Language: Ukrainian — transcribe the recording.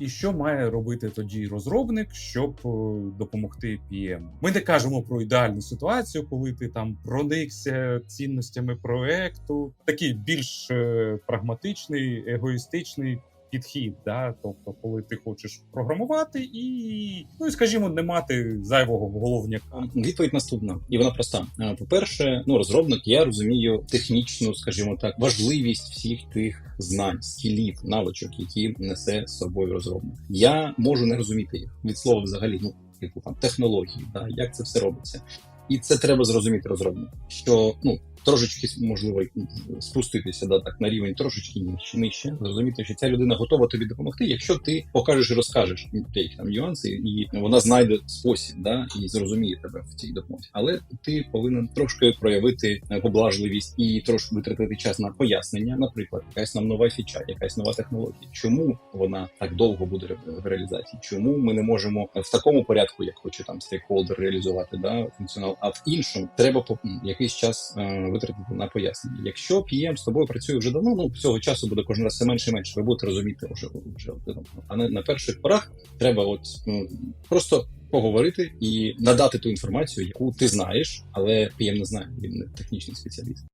І що має робити тоді розробник, щоб е, допомогти PM? Ми не кажемо про ідеальну ситуацію, коли ти там проникся цінностями проекту. Такий більш е, прагматичний, егоїстичний. Підхід, да, тобто, коли ти хочеш програмувати і, ну і скажімо, не мати зайвого головняка. Відповідь наступна, і вона проста. Е, По-перше, ну розробник, я розумію технічну, скажімо так, важливість всіх тих знань, скілів, навичок, які несе з собою розробник. Я можу не розуміти їх від слова взагалі, ну типу там технології, да, як це все робиться. І це треба зрозуміти розробнику, що ну трошечки можливо спуститися да, так на рівень трошечки нижче, зрозуміти, що ця людина готова тобі допомогти, якщо ти покажеш і розкажеш деякі там нюанси, і вона знайде спосіб, да, і зрозуміє тебе в цій допомозі. Але ти повинен трошки проявити е, поблажливість і трошки витратити час на пояснення, наприклад, якась нам нова фіча, якась нова технологія. Чому вона так довго буде в реалізації? Чому ми не можемо в такому порядку, як хоче там стейкхолдер реалізувати да, функціонал, а в іншому треба якийсь час е, витратити на пояснення. Якщо PM з тобою працює вже давно, ну цього часу буде кожен раз все менше і менше. Ви будете розуміти вже, вже а не на перших порах треба от ну, просто поговорити і надати ту інформацію, яку ти знаєш, але PM не знає, він не технічний спеціаліст.